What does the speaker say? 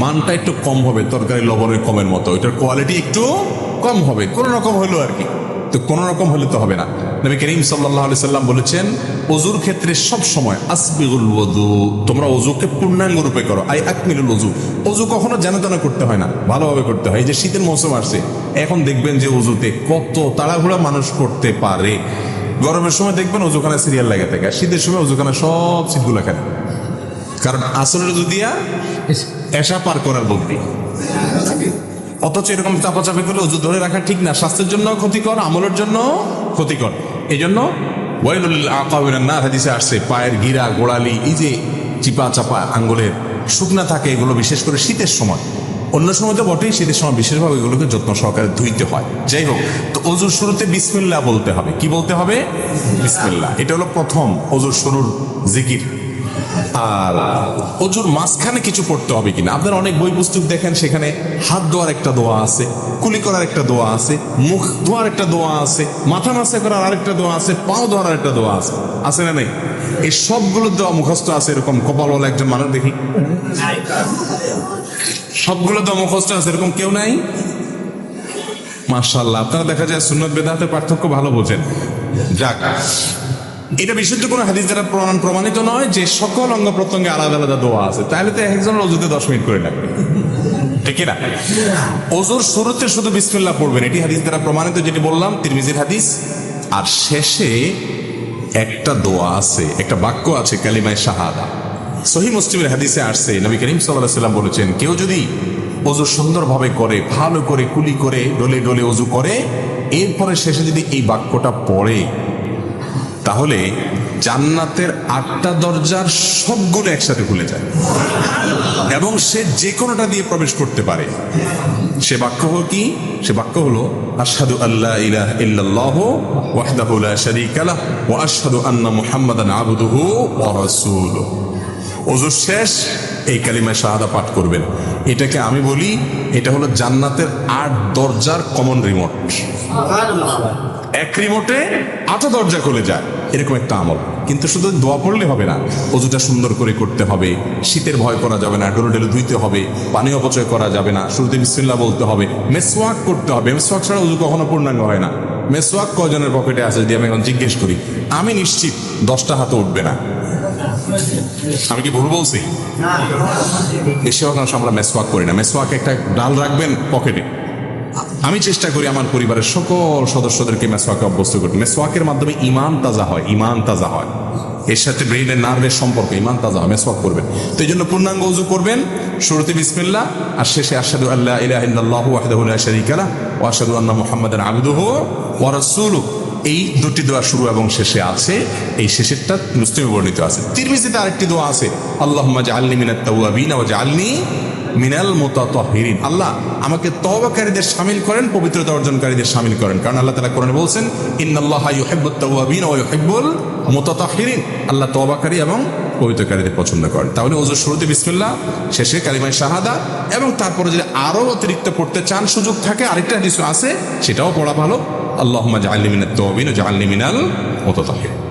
মানটা একটু কম হবে, তরকারি লবণের কমের মতো। এটার কোয়ালিটি একটু কম হবে। কোন রকম হলো আর কি। তো কোন রকম হলে তো হবে না। নবী করিম সাল্লাহ আলি সাল্লাম বলেছেন অজুর ক্ষেত্রে সব সময় আসবিগুল ওযু, তোমরা অজুকে পূর্ণাঙ্গ রূপে করো। আই আকমিলুল অজু অজু কখনো যেন তেন করতে হয় না, ভালোভাবে করতে হয়। এই যে শীতের মৌসুম আসছে, এখন দেখবেন যে অজুতে কত তাড়াহুড়া মানুষ করতে পারে। গরমের সময় দেখবেন অজুখানা সিরিয়াল লাগে থাকে শীতের সময় অজুখানা সব সিটগুলো খানে কারণ আসরের অজু দিয়া এসা পার করার বুদ্ধি অথচ এরকম চাপাচাপি করে ওজু ধরে রাখা ঠিক না। স্বাস্থ্যের জন্য ক্ষতিকর আমলের জন্য ক্ষতিকর। এই জন্য হাদিসে আসছে পায়ের গিরা গোড়ালি এই যে চিপা চাপা আঙ্গুলের শুকনা থাকে এগুলো বিশেষ করে শীতের সময়। অন্য সময় তো বটেই শীতের সময় বিশেষভাবে এগুলোকে যত্ন সহকারে ধুইতে হয়। যাই হোক তো অজুর শুরুতে বিসমিল্লাহ বলতে হবে। কি বলতে হবে? বিসমিল্লাহ। এটা হলো প্রথম অজুর শুরুর জিকির। আর অজুর মাঝখানে কিছু পড়তে হবে কিনা? আপনার অনেক বই পুস্তক দেখেন, সেখানে হাত ধোয়ার একটা দোয়া আছে, কুলি করার একটা দোয়া আছে, মুখ ধোয়ার একটা দোয়া আছে, মাথা মাসে করার আরেকটা দোয়া আছে, পাও ধোয়ার একটা দোয়া আছে। আছে না নেই? এই সবগুলো দোয়া মুখস্থ আছে এরকম কপালওয়ালা একজন মানুষ দেখি। সবগুলো দোয়া মুখস্থ আছে এরকম কেউ নাই? মার্শাল্লাহ আপনারা দেখা যায় সুন্নত বেদাতের পার্থক্য ভালো বোঝেন। যাক এটা বিশুদ্ধ কোনো হাদিস দ্বারা প্রমাণ প্রমাণিত নয় যে সকল অঙ্গ প্রত্যঙ্গে আলাদা আলাদা দোয়া আছে। তাহলে তো একজন অজুতে দশ মিনিট করে লাগবে। ঠিক না অজুর শুরুতে শুধু বিসমিল্লাহ পড়বেন। এটি হাদিস দ্বারা প্রমাণিত, যেটি বললাম, তিরমিজির হাদিস। আর শেষে একটা দোয়া আছে, একটা বাক্য আছে, কালিমায় শাহাদা। সহি মুসলিমের হাদিসে আসছে, নবী করিম সাল্লাহ সাল্লাম বলেছেন, কেউ যদি অজু সুন্দরভাবে করে, ভালো করে, কুলি করে, ডলে ডলে অজু করে, এরপরে শেষে যদি এই বাক্যটা পড়ে তাহলে জান্নাতের আটটা দরজার সবগুলো একসাথে খুলে যায়। এবং সে যে কোনোটা দিয়ে প্রবেশ করতে পারে। সে বাক্য হল কি? সে বাক্য হলো, আশহাদু আল্লাহ ইলাহ ইল্লাল্লাহ আন্না মুহাম্মাদান আবদুহু শেষ, এই কালিমায় শাহাদা পাঠ করবেন। এটাকে আমি বলি, এটা হলো জান্নাতের আট দরজার কমন রিমোট এক রিমোটে আট দরজা খুলে যায়। এরকম একটা আমল। কিন্তু শুধু দোয়া পড়লে হবে না, অজুটা সুন্দর করে করতে হবে। শীতের ভয় করা যাবে না ডোলো ডেলো ধুইতে হবে, পানি অপচয় করা যাবে না, শুরুতে বিসমিল্লাহ বলতে হবে। মেসওয়াক করতে হবে। মেসওয়াক ছাড়া অজু কখনো পূর্ণাঙ্গ হয় না। মেসওয়াক কয়জনের পকেটে আছে যদি আমি এখন জিজ্ঞেস করি? আমি নিশ্চিত দশটা হাতে উঠবে না। আমি কি ভুল বলছি? অংশ আমরা মেসওয়াক করি না। মেসওয়াক একটা ডাল রাখবেন পকেটে। আমি চেষ্টা করি আমার পরিবারের সকল সদস্যদেরকে মেসওয়াকে অভ্যস্ত করতে। মেসওয়াকের মাধ্যমে ইমান তাজা হয়, ইমান তাজা হয়। এর সাথে ব্রেইনের নার্ভের সম্পর্ক, ইমান তাজা হয়, মেসওয়াক করবেন। তো এই জন্য পূর্ণাঙ্গ উজু করবেন, শুরুতে বিসমিল্লা আর শেষে আসাদু আল্লাহ ইলাহ ইল্লাল্লাহু ওয়াহদাহুল্লাহ শরিকালা শারীকা লাহ ওয়া আশহাদু আন্না মুহাম্মাদান আবদুহু ওয়া রাসূলুহু। এই দুটি দোয়া শুরু এবং শেষে আছে। এই শেষেরটা মুসলিমে বর্ণিত আছে। তিরমিজিতে আরেকটি দোয়া আছে, আল্লাহুম্মা জাআলনি মিনাত তাওয়াবিন ওয়া জাআলনি মিনাল মুতাতাহহিরিন আল্লাহ আমাকে তওবাকারীদের সামিল করেন, পবিত্রতা অর্জনকারীদের সামিল করেন। কারণ আল্লাহ তালা কোরআনে বলছেন, ইন্নাল্লাহা ইউহিব্বুত তাওয়াবিন ওয়া ইউহিব্বুল মুতাতাহহিরিন আল্লাহ তওবাকারী এবং পবিত্রকারীদের পছন্দ করেন। তাহলে ওজোর শুরুতে বিসমিল্লা শেষে কালিমায় শাহাদা এবং তারপরে যদি আরও অতিরিক্ত পড়তে চান, সুযোগ থাকে, আরেকটা হাদিস আছে, সেটাও পড়া ভালো। আল্লাহ জাআলনি তহবিন ও ওয়া মতো মুতাতাহহিরিন